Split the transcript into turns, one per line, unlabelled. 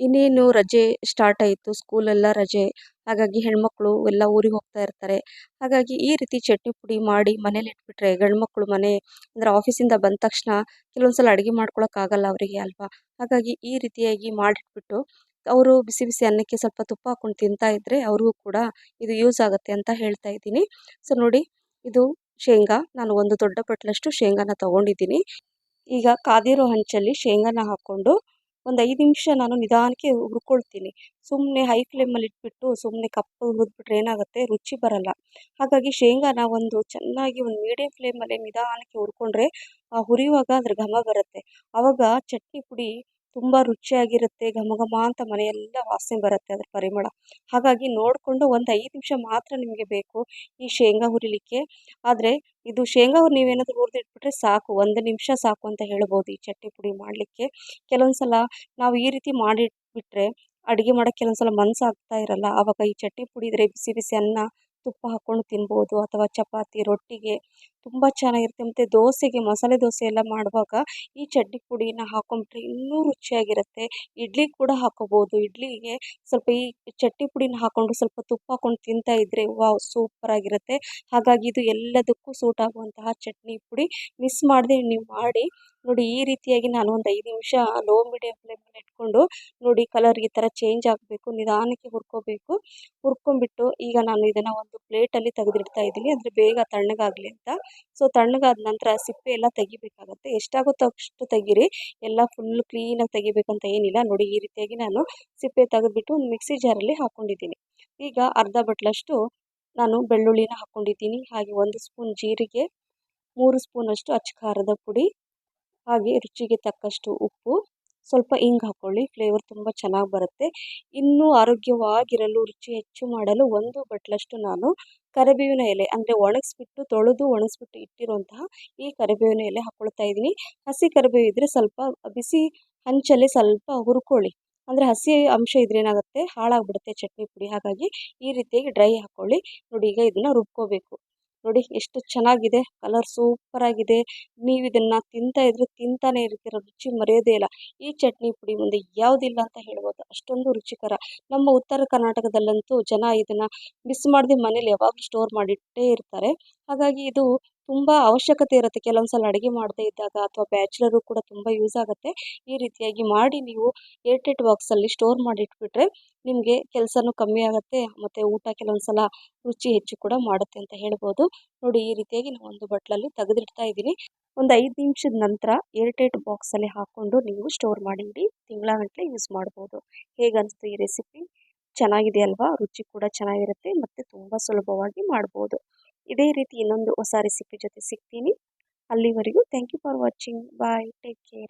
ಇನ್ನೇನು ರಜೆ ಸ್ಟಾರ್ಟ್ ಆಯಿತು ಸ್ಕೂಲೆಲ್ಲ ರಜೆ. ಹಾಗಾಗಿ ಹೆಣ್ಮಕ್ಳು ಎಲ್ಲ ಊರಿಗೆ ಹೋಗ್ತಾ ಇರ್ತಾರೆ. ಹಾಗಾಗಿ ಈ ರೀತಿ ಚಟ್ನಿ ಪುಡಿ ಮಾಡಿ ಮನೇಲಿ ಇಟ್ಬಿಟ್ರೆ ಗಂಡ್ಮಕ್ಳು ಮನೆ ಅಂದರೆ ಆಫೀಸಿಂದ ಬಂದ ತಕ್ಷಣ ಕೆಲವೊಂದು ಸಲ ಅಡುಗೆ ಮಾಡ್ಕೊಳಕ್ಕೆ ಆಗಲ್ಲ ಅವರಿಗೆ ಅಲ್ವಾ? ಹಾಗಾಗಿ ಈ ರೀತಿಯಾಗಿ ಮಾಡಿಟ್ಬಿಟ್ಟು ಅವರು ಬಿಸಿ ಬಿಸಿ ಅನ್ನಕ್ಕೆ ಸ್ವಲ್ಪ ತುಪ್ಪ ಹಾಕ್ಕೊಂಡು ತಿಂತಾ ಇದ್ದರೆ ಅವ್ರಿಗೂ ಕೂಡ ಇದು ಯೂಸ್ ಆಗುತ್ತೆ ಅಂತ ಹೇಳ್ತಾ ಇದ್ದೀನಿ. ಸೊ ನೋಡಿ, ಇದು ಶೇಂಗಾ. ನಾನು ಒಂದು ದೊಡ್ಡ ಪಟ್ಲಷ್ಟು ಶೇಂಗಾನ ತೊಗೊಂಡಿದ್ದೀನಿ. ಈಗ ಕಾದಿರೋ ಹಂಚಲ್ಲಿ ಶೇಂಗಾನ ಹಾಕ್ಕೊಂಡು ಒಂದು ಐದು ನಿಮಿಷ ನಾನು ನಿಧಾನಕ್ಕೆ ಹುರ್ಕೊಳ್ತೀನಿ. ಸುಮ್ಮನೆ ಹೈ ಫ್ಲೇಮಲ್ಲಿ ಇಟ್ಬಿಟ್ಟು ಸುಮ್ಮನೆ ಕಪ್ಪು ಹುರಿದ್ಬಿಟ್ರೆ ಏನಾಗುತ್ತೆ? ರುಚಿ ಬರಲ್ಲ. ಹಾಗಾಗಿ ಶೇಂಗಾನ ಒಂದು ಚೆನ್ನಾಗಿ ಒಂದು ಮೀಡಿಯಂ ಫ್ಲೇಮಲ್ಲಿ ನಿಧಾನಕ್ಕೆ ಹುರ್ಕೊಂಡ್ರೆ ಆ ಹುರಿಯುವಾಗ ಅದ್ರ ಘಮ ಬರುತ್ತೆ. ಆವಾಗ ಚಟ್ನಿ ಪುಡಿ ತುಂಬ ರುಚಿಯಾಗಿರುತ್ತೆ ಘಮ ಘಮ ಅಂತ ಮನೆಯೆಲ್ಲ ವಾಸನೆ ಬರುತ್ತೆ ಅದ್ರ ಪರಿಮಳ. ಹಾಗಾಗಿ ನೋಡಿಕೊಂಡು ಒಂದು ಐದು ನಿಮಿಷ ಮಾತ್ರ ನಿಮಗೆ ಬೇಕು ಈ ಶೇಂಗಾ ಹುರಿಲಿಕ್ಕೆ. ಆದರೆ ಇದು ಶೇಂಗಾ ಹುರಿ ನೀವೇನಾದರೂ ಹುರಿದಿಟ್ಬಿಟ್ರೆ ಸಾಕು, ಒಂದು ನಿಮಿಷ ಸಾಕು ಅಂತ ಹೇಳ್ಬೋದು ಈ ಚಟ್ನಿ ಪುಡಿ ಮಾಡಲಿಕ್ಕೆ. ಕೆಲವೊಂದು ಸಲ ನಾವು ಈ ರೀತಿ ಮಾಡಿಟ್ಬಿಟ್ರೆ ಅಡುಗೆ ಮಾಡೋಕ್ಕೆ ಕೆಲವೊಂದು ಮನಸ್ಸು ಆಗ್ತಾ ಇರಲ್ಲ. ಆವಾಗ ಈ ಚಟ್ನಿ ಪುಡಿ ಇದ್ದರೆ ಬಿಸಿ ಬಿಸಿ ಅನ್ನ ತುಪ್ಪ ಹಾಕ್ಕೊಂಡು ತಿನ್ಬೋದು ಅಥವಾ ಚಪಾತಿ, ರೊಟ್ಟಿಗೆ ತುಂಬ ಚೆನ್ನಾಗಿರುತ್ತೆ. ಮತ್ತು ದೋಸೆಗೆ ಮಸಾಲೆ ದೋಸೆ ಎಲ್ಲ ಮಾಡುವಾಗ ಈ ಚಟ್ನಿ ಪುಡಿನ ಹಾಕೊಂಡ್ಬಿಟ್ರೆ ಇನ್ನೂ ರುಚಿಯಾಗಿರುತ್ತೆ. ಇಡ್ಲಿ ಕೂಡ ಹಾಕ್ಕೋಬೋದು ಇಡ್ಲಿಗೆ ಸ್ವಲ್ಪ ಈ ಚಟ್ನಿ ಪುಡಿನ ಹಾಕ್ಕೊಂಡು ಸ್ವಲ್ಪ ತುಪ್ಪ ಹಾಕ್ಕೊಂಡು ತಿಂತಾ ಇದ್ದರೆ ವಾವ್ ಸೂಪರಾಗಿರುತ್ತೆ ಹಾಗಾಗಿ ಇದು ಎಲ್ಲದಕ್ಕೂ ಸೂಟ್ ಆಗುವಂತಹ ಚಟ್ನಿ ಪುಡಿ. ಮಿಸ್ ಮಾಡದೆ ನೀವು ಮಾಡಿ. ನೋಡಿ ಈ ರೀತಿಯಾಗಿ ನಾನು ಒಂದು ಐದು ನಿಮಿಷ ಲೋ ಮೀಡಿಯಮ್ ಫ್ಲೇಮಲ್ಲಿ ಇಟ್ಕೊಂಡು ನೋಡಿ ಕಲರ್ ಈ ಥರ ಚೇಂಜ್ ಆಗಬೇಕು, ನಿಧಾನಕ್ಕೆ ಹುರ್ಕೋಬೇಕು. ಹುರ್ಕೊಂಡ್ಬಿಟ್ಟು ಈಗ ನಾನು ಇದನ್ನು ಒಂದು ಪ್ಲೇಟಲ್ಲಿ ತೆಗೆದಿಡ್ತಾ ಇದ್ದೀನಿ. ಅಂದರೆ ಬೇಗ ತಣ್ಣಗಾಗಲಿ ಅಂತ. ಸೊ ತಣ್ಣಗಾದ ನಂತರ ಸಿಪ್ಪೆ ಎಲ್ಲ ತೆಗಿಬೇಕಾಗುತ್ತೆ. ಎಷ್ಟಾಗುತ್ತೋ ಅಷ್ಟು ತೆಗೀರಿ. ಎಲ್ಲ ಫುಲ್ ಕ್ಲೀನಾಗಿ ತೆಗಿಬೇಕಂತ ಏನಿಲ್ಲ. ನೋಡಿ ಈ ರೀತಿಯಾಗಿ ನಾನು ಸಿಪ್ಪೆ ತೆಗೆದ್ಬಿಟ್ಟು ಒಂದು ಮಿಕ್ಸಿ ಜಾರಲ್ಲಿ ಹಾಕ್ಕೊಂಡಿದ್ದೀನಿ ಈಗ ಅರ್ಧ ಬಟ್ಲಷ್ಟು ನಾನು ಬೆಳ್ಳುಳ್ಳಿನ ಹಾಕ್ಕೊಂಡಿದ್ದೀನಿ ಹಾಗೆ ಒಂದು ಸ್ಪೂನ್ ಜೀರಿಗೆ, ಮೂರು ಸ್ಪೂನಷ್ಟು ಅಚ್ಚ ಖಾರದ ಪುಡಿ, ಹಾಗೆ ರುಚಿಗೆ ತಕ್ಕಷ್ಟು ಉಪ್ಪು. ಸ್ವಲ್ಪ ಇಂಗು ಹಾಕ್ಕೊಳ್ಳಿ ಫ್ಲೇವರ್ ತುಂಬ ಚೆನ್ನಾಗಿ ಬರುತ್ತೆ. ಇನ್ನೂ ಆರೋಗ್ಯವಾಗಿರಲು, ರುಚಿ ಹೆಚ್ಚು ಮಾಡಲು ಒಂದು ಬಟ್ಲಷ್ಟು ನಾನು ಕರಿಬೇವಿನ ಎಲೆ, ಅಂದರೆ ಒಣಗಿಸ್ಬಿಟ್ಟು, ತೊಳೆದು ಒಣಗಿಸ್ಬಿಟ್ಟು ಇಟ್ಟಿರುವಂತಹ ಈ ಕರಿಬೇವಿನ ಎಲೆ ಹಾಕ್ಕೊಳ್ತಾ ಇದ್ದೀನಿ. ಹಸಿ ಕರಿಬೇವು ಇದ್ದರೆ ಸ್ವಲ್ಪ ಬಿಸಿ ಹಂಚಲ್ಲಿ ಸ್ವಲ್ಪ ಹುರ್ಕೊಳ್ಳಿ. ಅಂದರೆ ಹಸಿ ಅಂಶ ಇದ್ರೆ ಏನಾಗುತ್ತೆ? ಹಾಳಾಗ್ಬಿಡುತ್ತೆ ಚಟ್ನಿ ಪುಡಿ. ಹಾಗಾಗಿ ಈ ರೀತಿಯಾಗಿ ಡ್ರೈ ಹಾಕ್ಕೊಳ್ಳಿ ನೋಡಿ ಈಗ ಇದನ್ನು ರುಬ್ಕೋಬೇಕು. ನೋಡಿ ಎಷ್ಟು ಚೆನ್ನಾಗಿದೆ ಕಲರ್ ಸೂಪರ್ ಆಗಿದೆ. ನೀವು ಇದನ್ನ ತಿಂತಾ ಇದ್ರೆ ತಿಂತಾನೆ ಇರ್ತೀರ, ರುಚಿ ಮರೆಯೋದೇ ಇಲ್ಲ. ಈ ಚಟ್ನಿ ಪುಡಿ ಮುಂದೆ ಯಾವುದಿಲ್ಲ ಅಂತ ಹೇಳ್ಬೋದು, ಅಷ್ಟೊಂದು ರುಚಿಕರ. ನಮ್ಮ ಉತ್ತರ ಕರ್ನಾಟಕದಲ್ಲಂತೂ ಜನ ಇದನ್ನ ಮಿಸ್ ಮಾಡದೆ ಮನೇಲಿ ಯಾವಾಗಲೂ ಸ್ಟೋರ್ ಮಾಡಿಟ್ಟೇ ಇರ್ತಾರೆ. ಹಾಗಾಗಿ ಇದು ತುಂಬ ಅವಶ್ಯಕತೆ ಇರುತ್ತೆ. ಕೆಲವೊಂದು ಸಲ ಅಡುಗೆ ಮಾಡದೇ ಇದ್ದಾಗ ಅಥವಾ ಬ್ಯಾಚುಲರು ಕೂಡ ತುಂಬ ಯೂಸ್ ಆಗುತ್ತೆ. ಈ ರೀತಿಯಾಗಿ ಮಾಡಿ ನೀವು ಏರ್ಟೈಟ್ ಬಾಕ್ಸಲ್ಲಿ ಸ್ಟೋರ್ ಮಾಡಿ ಇಟ್ಬಿಟ್ರೆ ನಿಮಗೆ ಕೆಲಸನೂ ಕಮ್ಮಿ ಆಗುತ್ತೆ ಮತ್ತು ಊಟ ಕೆಲವೊಂದು ಸಲ ರುಚಿ ಹೆಚ್ಚು ಕೂಡ ಮಾಡುತ್ತೆ ಅಂತ ಹೇಳ್ಬೋದು. ನೋಡಿ ಈ ರೀತಿಯಾಗಿ ನಾನು ಒಂದು ಬಟ್ಲಲ್ಲಿ ತೆಗೆದಿಡ್ತಾ ಇದ್ದೀನಿ. ಒಂದು ಐದು ನಿಮಿಷದ ನಂತರ ಏರ್ಟೈಟ್ ಬಾಕ್ಸಲ್ಲಿ ಹಾಕ್ಕೊಂಡು ನೀವು ಸ್ಟೋರ್ ಮಾಡಿ ಇಡಿ ತಿಂಗಳಗಟ್ಟಲೆ ಯೂಸ್ ಮಾಡ್ಬೋದು. ಹೇಗನ್ನಿಸ್ತು ಈ ರೆಸಿಪಿ? ಚೆನ್ನಾಗಿದೆ ಅಲ್ವಾ ರುಚಿ ಕೂಡ ಚೆನ್ನಾಗಿರುತ್ತೆ ಮತ್ತು ತುಂಬ ಸುಲಭವಾಗಿ ಮಾಡ್ಬೋದು. ಇದೇ ರೀತಿ ಇನ್ನೊಂದು ಹೊಸ ರೆಸಿಪಿ ಜೊತೆ ಸಿಗ್ತೀನಿ. ಅಲ್ಲಿವರೆಗೂ thank you for watching bye take care